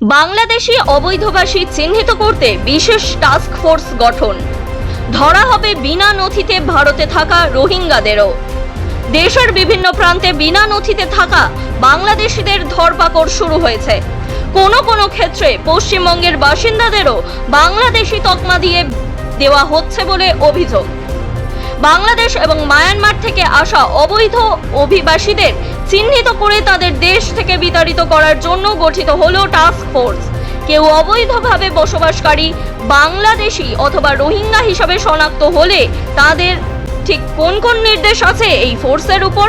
বাংলাদেশি অবৈধবাসী চিহ্নিত করতে বিশেষ টাস্ক ফোর্স গঠন। ধরা হবে বিনা নথিতে ভারতে থাকা রোহিঙ্গাদেরও। দেশের বিভিন্ন প্রান্তে বিনা নথিতে থাকা বাংলাদেশিদের ধরপাকড় শুরু হয়েছে। কোনো কোনো ক্ষেত্রে পশ্চিমবঙ্গের বাসিন্দাদেরও বাংলাদেশি তকমা দিয়ে দেওয়া হচ্ছে বলে অভিযোগ। বাংলাদেশ এবং মায়ানমার থেকে আসা অবৈধ অভিবাসীদের চিহ্নিত করে তাদের দেশ থেকে বিতাড়িত করার জন্য গঠিত হলো টাস্ক ফোর্স কেউ অবৈধভাবে বসবাসকারী বাংলাদেশি অথবা রোহিঙ্গা হিসাবে শনাক্ত হলে তাদের ঠিক কোন কোন নির্দেশ আছে এই ফোর্সের উপর?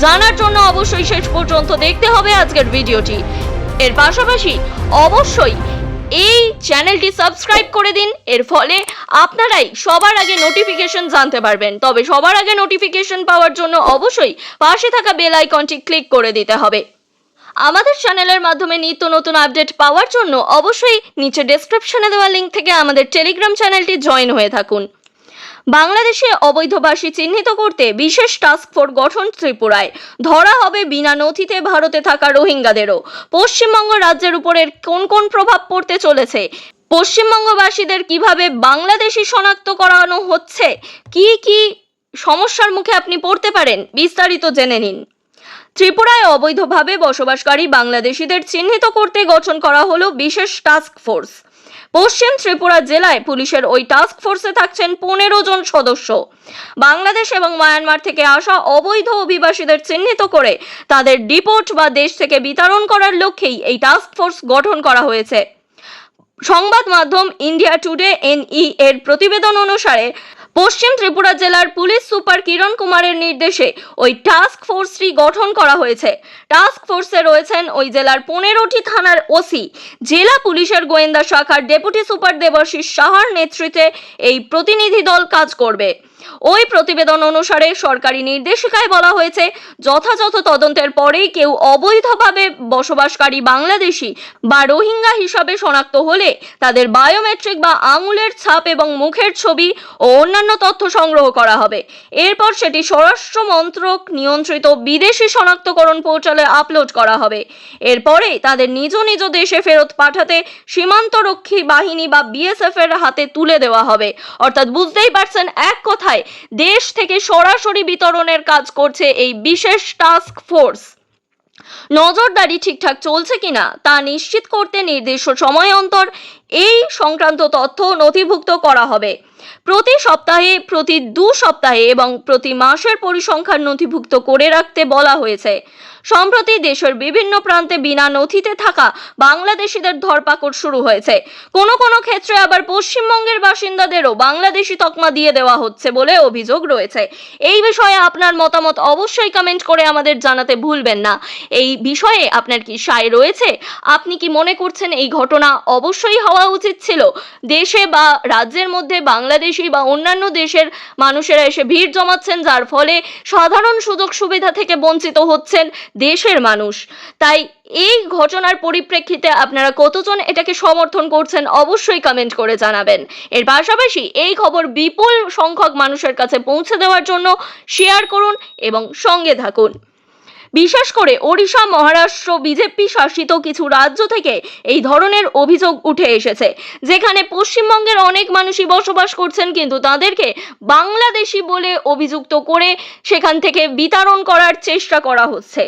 জানার জন্য অবশ্যই শেষ পর্যন্ত দেখতে হবে আজকের ভিডিওটি। এর পাশাপাশি অবশ্যই এই চ্যানেলটি সাবস্ক্রাইব করে দিন। এর ফলে আপনারাই সবার আগে নোটিফিকেশন জানতে পারবেন। তবে সবার আগে নোটিফিকেশন পাওয়ার জন্য অবশ্যই পাশে থাকা বেল আইকনটি ক্লিক করে দিতে হবে। আমাদের চ্যানেলের মাধ্যমে নিত্য নতুন আপডেট পাওয়ার জন্য অবশ্যই নিচে ডেসক্রিপশনে দেওয়া লিঙ্ক থেকে আমাদের টেলিগ্রাম চ্যানেলটি জয়েন হয়ে থাকুন। বাংলাদেশে অবৈধবাসী চিহ্নিত করতে বিশেষ টাস্ক ফোর্স গঠন ত্রিপুরায়। ধরা হবে বিনা নথিতে ভারতে থাকা রোহিঙ্গাদেরও। পশ্চিমবঙ্গ রাজ্যের উপরের কোন কোন প্রভাব পড়তে চলেছে? পশ্চিমবঙ্গবাসীদের কীভাবে বাংলাদেশি শনাক্ত করানো হচ্ছে? কি কি সমস্যার মুখে আপনি পড়তে পারেন? বিস্তারিত জেনে নিন। ত্রিপুরায় অবৈধভাবে বসবাসকারী বাংলাদেশিদের চিহ্নিত করতে গঠন করা হলো বিশেষ টাস্ক ফোর্স পশ্চিম ত্রিপুরা জেলায় পুলিশের ওই টাস্ক ফোর্সে থাকছেন পনেরো জন সদস্য। বাংলাদেশ এবং মায়ানমার থেকে আসা অবৈধ অভিবাসীদের চিহ্নিত করে তাদের ডিপোর্ট বা দেশ থেকে বিতরণ করার লক্ষ্যেই এই টাস্ক ফোর্স গঠন করা হয়েছে। সংবাদ মাধ্যম ইন্ডিয়া টুডে এনই এর প্রতিবেদন অনুসারে পশ্চিম ত্রিপুরা জেলার পুলিশ সুপার কিরণ কুমারের নির্দেশে ওই টাস্ক ফোর্সটি গঠন করা হয়েছে। টাস্ক ফোর্সে রয়েছেন ওই জেলার পনেরোটি থানার ওসি। জেলা পুলিশের গোয়েন্দা শাখার ডেপুটি সুপার দেবাশিস সাহার নেতৃত্বে এই প্রতিনিধি দল কাজ করবে। ওই প্রতিবেদন অনুসারে সরকারি নির্দেশিকায় বলা হয়েছে, যথাযথ তদন্তের পরেই কেউ অবৈধভাবে বসবাসকারী বাংলাদেশি বা রোহিঙ্গা হিসাবে শনাক্ত হলে তাদের বায়োমেট্রিক বা আঙুলের ছাপ এবং মুখের ছবি ও অন্যান্য তথ্য সংগ্রহ করা হবে। এরপর সেটি স্বরাষ্ট্র মন্ত্রক নিয়ন্ত্রিত বিদেশি শনাক্তকরণ পোর্টালে আপলোড করা হবে। এরপরে তাদের নিজ নিজ দেশে ফেরত পাঠাতে সীমান্তরক্ষী বাহিনী বা বিএসএফ এর হাতে তুলে দেওয়া হবে। অর্থাৎ বুঝতেই পারছেন, এক কথায় দেশ থেকে সরাসরি বিতরণের কাজ করছে এই বিশেষ টাস্ক ফোর্স নজরদারি ঠিকঠাক চলছে কিনা তা নিশ্চিত করতে নির্দিষ্ট সময় অন্তর এই সংক্রান্ত তথ্য নথিভুক্ত করা হবে। প্রতি সপ্তাহে, প্রতি দু সপ্তাহে এবং প্রতি মাসের পরিসংখ্যান নথিভুক্ত করে রাখতে বলা হয়েছে। সম্প্রতি দেশের বিভিন্ন প্রান্তে বিনা নথিতে থাকা বাংলাদেশিদের ধরপাকড় শুরু হয়েছে। কোনো কোনো ক্ষেত্রে আবার পশ্চিমবঙ্গের বাসিন্দাদেরও বাংলাদেশি তকমা দিয়ে দেওয়া হচ্ছে বলে অভিযোগ রয়েছে। এই বিষয়ে আপনার মতামত অবশ্যই কমেন্ট করে আমাদের জানাতে ভুলবেন না। এই বিষয়ে আপনার কি সায় রয়েছে? আপনি কি মনে করছেন এই ঘটনা অবশ্যই হওয়া উচিত ছিল? দেশে বা রাজ্যের মধ্যে বাংলাদেশি বা অন্যান্য দেশের মানুষেরা এসে ভিড় জমাচ্ছেন, যার ফলে সাধারণ সুযোগ সুবিধা থেকে বঞ্চিত হচ্ছেন দেশের মানুষ। তাই এই ঘটনার পরিপ্রেক্ষিতে আপনারা কতজন এটাকে সমর্থন করছেন অবশ্যই কমেন্ট করে জানাবেন। এর পাশাপাশি এই খবর বিপুল সংখ্যক মানুষের কাছে পৌঁছে দেওয়ার জন্য শেয়ার করুন এবং সঙ্গে থাকুন। বিশেষ করে ওড়িশা, মহারাষ্ট্র, বিজেপি শাসিত কিছু রাজ্য থেকে এই ধরনের অভিযোগ উঠে এসেছে, যেখানে পশ্চিমবঙ্গের অনেক মানুষই বসবাস করছেন, কিন্তু তাদেরকে বাংলাদেশি বলে অভিযুক্ত করে সেখান থেকে বিতরণ করার চেষ্টা করা হচ্ছে।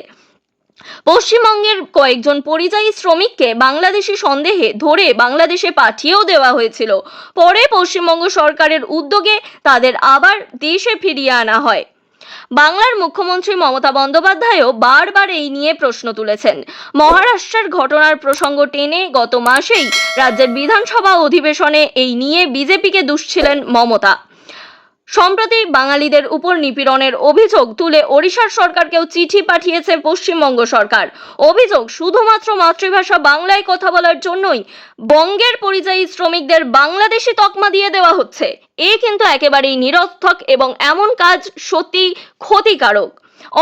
পশ্চিমবঙ্গের কয়েকজন পরিযায়ী শ্রমিককে বাংলাদেশি সন্দেহে ধরে বাংলাদেশে পাঠিয়েও দেওয়া হয়েছিল। পরে পশ্চিমবঙ্গ সরকারের উদ্যোগে তাদের আবার দেশে ফিরিয়ে আনা হয়। বাংলার মুখ্যমন্ত্রী মমতা বন্দ্যোপাধ্যায়ও বারবার এই নিয়ে প্রশ্ন তুলেছেন। মহারাষ্ট্রের ঘটনার প্রসঙ্গ টেনে গত মাসেই রাজ্যের বিধানসভা অধিবেশনে এই নিয়ে বিজেপিকে দুষছিলেন মমতা। সম্প্রতি বাঙালিদের উপর নিপীড়নের অভিযোগ তুলে ওড়িশার সরকারকেও চিঠি পাঠিয়েছে পশ্চিমবঙ্গ সরকার। অভিযোগ শুধুমাত্র মাতৃভাষা বাংলায় কথা বলার জন্যই, বঙ্গের পরিযায়ী শ্রমিকদের বাংলাদেশি তকমা দিয়ে দেওয়া হচ্ছে। এ কিন্তু একেবারেই নিরর্থক এবং এমন কাজ সত্যি ক্ষতিকারক।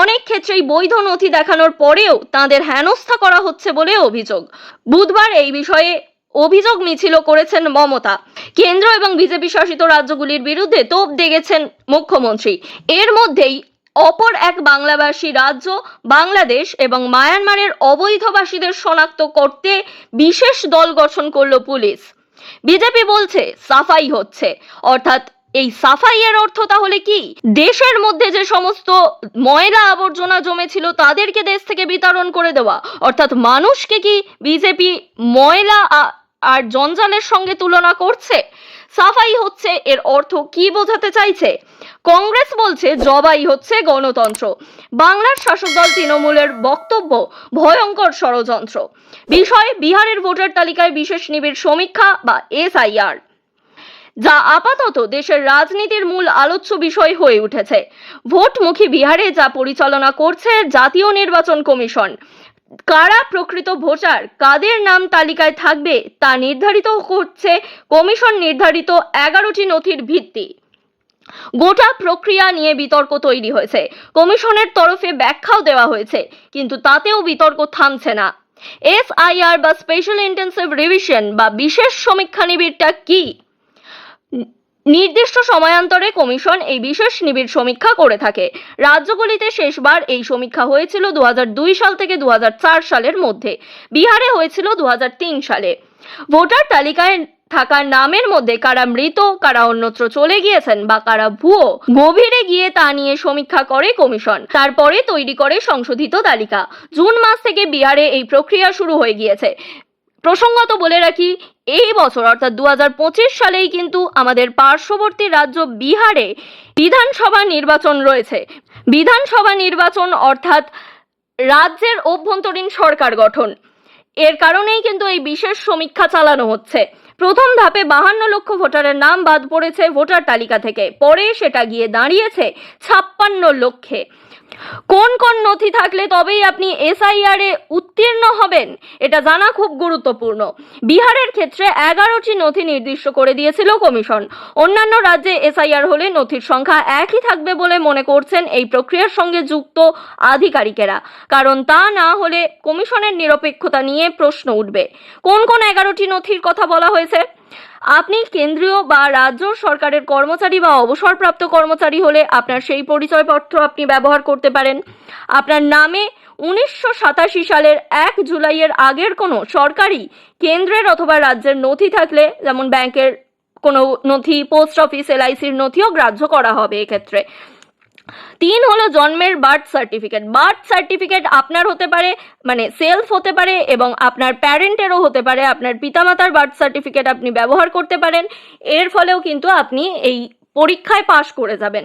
অনেক ক্ষেত্রেই বৈধ নথি দেখানোর পরেও তাদের হেনস্থা করা হচ্ছে বলে অভিযোগ। বুধবার এই বিষয়ে অভিযোগ মিছিল করেছেন মমতা। কেন্দ্র এবং বিজেপি শাসিত রাজ্যগুলির বিরুদ্ধে তোপ দেগেছেন মুখ্যমন্ত্রী। এর মধ্যেই অপর এক বাংলাভাষী রাজ্য, বাংলাদেশ এবং মায়ানমারের অবৈধবাসীদের শনাক্ত করতে বিশেষ দল গঠন করল পুলিশ। বিজেপি বলছে, সাফাই হচ্ছে। অর্থাৎ এই সাফাইয়ের অর্থ তাহলে কি? দেশের মধ্যে যে সমস্ত ময়লা আবর্জনা জমেছিল তাদেরকে দেশ থেকে বিতরণ করে দেওয়া। অর্থাৎ মানুষকে কি বিজেপি ময়লা আর জঞ্জালের সঙ্গে তুলনা করছে? সাফাই হচ্ছে এর অর্থ কি বোঝাতে চাইছে? কংগ্রেস বলছে, জবাই হচ্ছে গণতন্ত্র। বাংলার শাসক দল তৃণমূলের বক্তব্য, ভয়ঙ্কর ষড়যন্ত্র। বিষয় বিহারের ভোটার তালিকায় বিশেষ নিবিড় সমীক্ষা বা এসআইআর। যা আপাতত দেশের রাজনীতির মূল আলোচ্য বিষয় হয়ে উঠেছে। ভোটমুখী বিহারে যা পরিচালনা করছে জাতীয় নির্বাচন কমিশন, কারা প্রকৃত ভোটার, কাদের নাম তালিকায় থাকবে তা নির্ধারিত করছে কমিশন নির্ধারিত এগারোটি নথির ভিত্তি। গোটা প্রক্রিয়া নিয়ে বিতর্ক তৈরি হয়েছে। কমিশনের তরফে ব্যাখ্যাও দেওয়া হয়েছে, কিন্তু তাতেও বিতর্ক থামছে না। এসআইআর বা স্পেশাল ইন্টেন্সিভ রিভিশন বা বিশেষ সমীক্ষা নিবিড়টা কি? নির্দিষ্ট সময়ান্তরে কমিশন এই বিশেষ নিবিড় সমীক্ষা করে থাকে। রাজ্যগুলিতে শেষবার এই সমীক্ষা হয়েছিল দুহাজার দুই সাল থেকে দুহাজার চার সালের মধ্যে। বিহারে হয়েছিল দুহাজার তিন সালে। ভোটার তালিকায় থাকার নামের মধ্যে কারা মৃত, কারা অন্যত্র চলে গিয়েছেন বা কারা ভুয়ো, গভীরে গিয়ে তা নিয়ে সমীক্ষা করে কমিশন। তারপরে তৈরি করে সংশোধিত তালিকা। জুন মাস থেকে বিহারে এই প্রক্রিয়া শুরু হয়ে গিয়েছে। প্রসঙ্গত বলে রাখি, এই বছর অর্থাৎ দু হাজার পঁচিশ সালেই কিন্তু আমাদের পার্শ্ববর্তী রাজ্য বিহারে বিধানসভা নির্বাচন রয়েছে। বিধানসভা নির্বাচন অর্থাৎ রাজ্যের অভ্যন্তরীণ সরকার গঠন। এর কারণেই কিন্তু এই বিশেষ সমীক্ষা চালানো হচ্ছে। প্রথম ধাপে বাহান্ন লক্ষ ভোটারের নাম বাদ পড়েছে ভোটার তালিকা থেকে। পরে সেটা গিয়ে দাঁড়িয়েছে ছাপ্পান্ন লক্ষে। কোন কোন নথি থাকলে তবেই আপনি এসআইআর এ উত্তীর্ণ হবেন? এটা জানা খুব গুরুত্বপূর্ণ। বিহারের ক্ষেত্রে এগারোটি নথি নির্দিষ্ট করে দিয়েছিল কমিশন। অন্যান্য রাজ্যে এসআইআর হলে নথির সংখ্যা একই থাকবে বলে মনে করছেন এই প্রক্রিয়ার সঙ্গে যুক্ত আধিকারিকেরা। কারণ তা না হলে কমিশনের নিরপেক্ষতা নিয়ে প্রশ্ন উঠবে। কোন কোন এগারোটি নথির কথা বলা হয়েছে? আপনি কেন্দ্রীয় বা রাজ্য সরকারের কর্মচারী বা অবসরপ্রাপ্ত কর্মচারী হলে আপনার সেই পরিচয়পত্র আপনি ব্যবহার করতে পারেন। আপনার নামে উনিশশো সাতাশি সালের এক জুলাইয়ের আগের কোনো সরকারি কেন্দ্রের অথবা রাজ্যের নথি থাকলে যেমন ব্যাংকের কোনো নথি, পোস্ট অফিস, এলআইসির নথিও গ্রাহ্য করা হবে এক্ষেত্রে। তিন হলো জন্মের বার্থ সার্টিফিকেট। বার্থ সার্টিফিকেট আপনার হতে পারে মানে সেলফ হতে পারে এবং আপনার প্যারেন্টেরও হতে পারে। আপনার পিতামাতার বার্থ সার্টিফিকেট আপনি ব্যবহার করতে পারেন। এর ফলেও কিন্তু আপনি এই পরীক্ষায় পাশ করে যাবেন।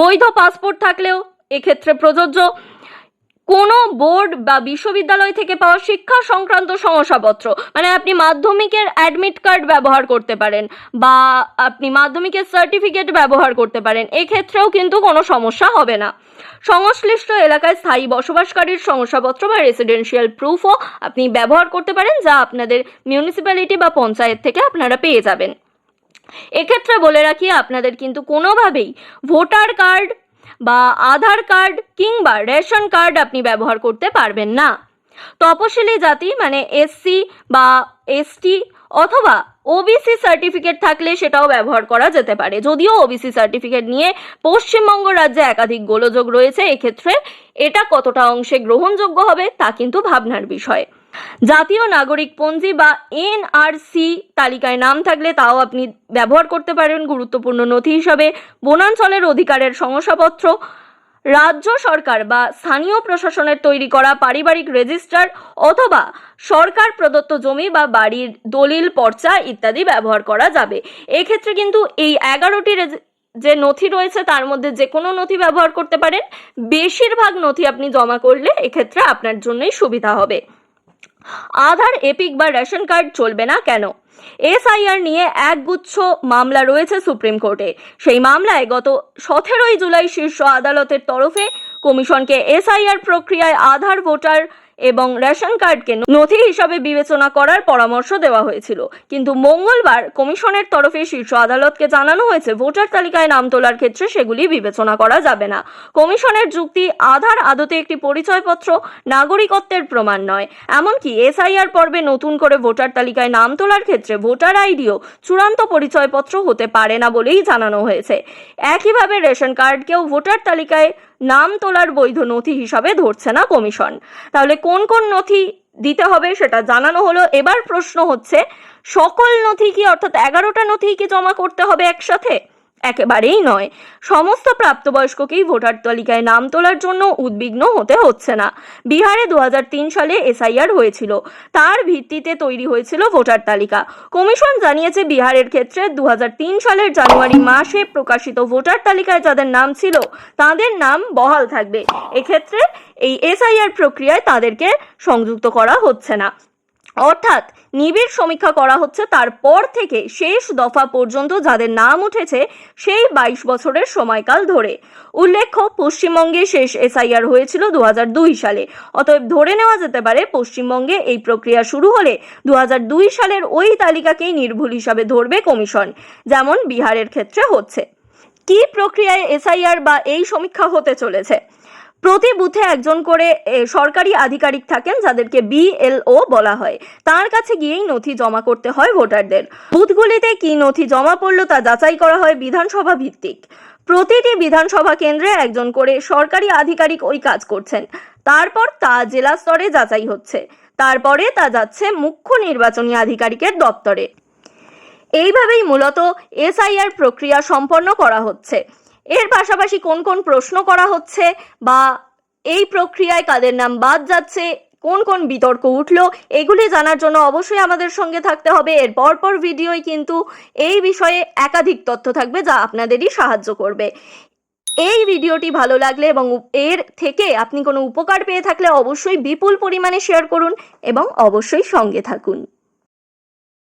বৈধ পাসপোর্ট থাকলেও এক্ষেত্রে প্রযোজ্য। কোনো বোর্ড বা বিশ্ববিদ্যালয় থেকে পাওয়া শিক্ষা সংক্রান্ত শংসাপত্র মানে আপনি মাধ্যমিকের অ্যাডমিট কার্ড ব্যবহার করতে পারেন বা আপনি মাধ্যমিকের সার্টিফিকেট ব্যবহার করতে পারেন, এক্ষেত্রেও কিন্তু কোনো সমস্যা হবে না। সংশ্লিষ্ট এলাকায় স্থায়ী বসবাসকারীর শংসাপত্র বা রেসিডেন্সিয়াল প্রুফও আপনি ব্যবহার করতে পারেন, যা আপনাদের মিউনিসিপ্যালিটি বা পঞ্চায়েত থেকে আপনারা পেয়ে যাবেন। এক্ষেত্রে বলে রাখি, আপনাদের কিন্তু কোনোভাবেই ভোটার কার্ড বা আধার কার্ড কিংবা রেশন কার্ড আপনি ব্যবহার করতে পারবেন না। তপশিলি জাতি মানে এসসি বা এসটি অথবা ওবিসি সার্টিফিকেট থাকলে সেটাও ব্যবহার করা যেতে পারে। যদিও ওবিসি সার্টিফিকেট নিয়ে পশ্চিমবঙ্গ রাজ্যে একাধিক গোলযোগ রয়েছে, এক্ষেত্রে এটা কতটা অংশে গ্রহণযোগ্য হবে তা কিন্তু ভাবনার বিষয়। জাতীয় নাগরিক পঞ্জি বা এনআরসি তালিকায় নাম থাকলে তাও আপনি ব্যবহার করতে পারেন গুরুত্বপূর্ণ নথি হিসাবে। বনাঞ্চলের অধিকারের শংসাপত্র, রাজ্য সরকার বা স্থানীয় প্রশাসনের তৈরি করা পারিবারিক রেজিস্টার অথবা সরকার প্রদত্ত জমি বা বাড়ির দলিল, পর্চা ইত্যাদি ব্যবহার করা যাবে। এক্ষেত্রে কিন্তু এই এগারোটি যে নথি রয়েছে তার মধ্যে যে কোনো নথি ব্যবহার করতে পারেন। বেশিরভাগ নথি আপনি জমা করলে এক্ষেত্রে আপনার জন্যই সুবিধা হবে। আধার, এপিক বা রেশন কার্ড চলবে না কেন? এসআইআর নিয়ে একগুচ্ছ মামলা রয়েছে সুপ্রিম কোর্টে। সেই মামলায় গত সতেরোই জুলাই শীর্ষ আদালতের তরফে কমিশনকে এসআইআর প্রক্রিয়ায় আধার, ভোটার এবং রেশন কার্ডকে নথি হিসাবে বিবেচনা করার পরামর্শ দেওয়া হয়েছিল। কিন্তু মঙ্গলবার কমিশনের তরফে শীর্ষ আদালতকে জানানো হয়েছে, ভোটার তালিকায় নাম তোলার ক্ষেত্রে সেগুলি বিবেচনা করা যাবে না। কমিশনের যুক্তি, আধার আদতে একটি পরিচয়পত্র নাগরিকত্বের প্রমাণ নয়। এমনকি এসআইআর পর্বে নতুন করে ভোটার তালিকায় নাম তোলার ক্ষেত্রে ভোটার আইডিও চূড়ান্ত পরিচয়পত্র হতে পারে না বলেই জানানো হয়েছে। একইভাবে রেশন কার্ডকেও ভোটার তালিকায় নাম তোলার বৈধ নথি হিসাবে ধরছে না কমিশন। তাহলে কোন কোন নথি দিতে হবে সেটা জানানো হলো। এবার প্রশ্ন হচ্ছে, সকল নথি কি অর্থাৎ এগারোটা নথি কি জমা করতে হবে একসাথে? একেবারেই নয়। সমস্ত প্রাপ্তবয়স্ককেই ভোটার তালিকায় নাম তোলার জন্য উদ্বিগ্ন হতে হচ্ছে না। বিহারে দু হাজার তিন সালে এসআইআর হয়েছিল। তার ভিত্তিতে তৈরি হয়েছিল ভোটার তালিকা। কমিশন জানিয়েছে বিহারের ক্ষেত্রে দু হাজার তিন সালের জানুয়ারি মাসে প্রকাশিত ভোটার তালিকায় যাদের নাম ছিল, তাদের নাম বহাল থাকবে। এক্ষেত্রে এই এসআইআর প্রক্রিয়ায় তাদেরকে সংযুক্ত করা হচ্ছে না। অর্থাৎ নিবিড় সমীক্ষা করা হচ্ছে তারপর থেকে শেষ দফা পর্যন্ত যাদের নাম উঠেছে সেই বাইশ বছরের সময়কাল ধরে। উল্লেখ্য, পশ্চিমবঙ্গে শেষ এসআইআর হয়েছিল দু হাজার দুই সালে। অতএব ধরে নেওয়া যেতে পারে পশ্চিমবঙ্গে এই প্রক্রিয়া শুরু হলে দু হাজার দুই সালের ওই তালিকাকেই নির্ভুল হিসাবে ধরবে কমিশন, যেমন বিহারের ক্ষেত্রে হচ্ছে। কি প্রক্রিয়ায় এসআইআর বা এই সমীক্ষা হতে চলেছে? প্রতি বুথে একজন করে সরকারি আধিকারিক থাকেন যাদেরকে বিএলও বলা হয়। তার কাছে গিয়েই নথি জমা করতে হয় ভোটারদের। বুথগুলিতে কি নথি জমা পড়ল তা যাচাই করা হয় বিধানসভা ভিত্তিক। প্রতিটি বিধানসভা কেন্দ্রে একজন করে সরকারি আধিকারিক ওই কাজ করছেন। তারপর তা জেলা স্তরে যাচাই হচ্ছে। তারপরে তা যাচ্ছে মুখ্য নির্বাচনী আধিকারিকের দপ্তরে। এইভাবেই মূলত এসআইআর প্রক্রিয়া সম্পন্ন করা হচ্ছে। এর পাশাপাশি কোন কোন প্রশ্ন করা হচ্ছে বা এই প্রক্রিয়ায় কাদের নাম বাদ যাচ্ছে, কোন কোন বিতর্ক উঠল, এগুলি জানার জন্য অবশ্যই আমাদের সঙ্গে থাকতে হবে। এর পরপর ভিডিওয় কিন্তু এই বিষয়ে একাধিক তথ্য থাকবে যা আপনাদেরই সাহায্য করবে। এই ভিডিওটি ভালো লাগলে এবং এর থেকে আপনি কোনো উপকার পেয়ে থাকলে অবশ্যই বিপুল পরিমাণে শেয়ার করুন এবং অবশ্যই সঙ্গে থাকুন।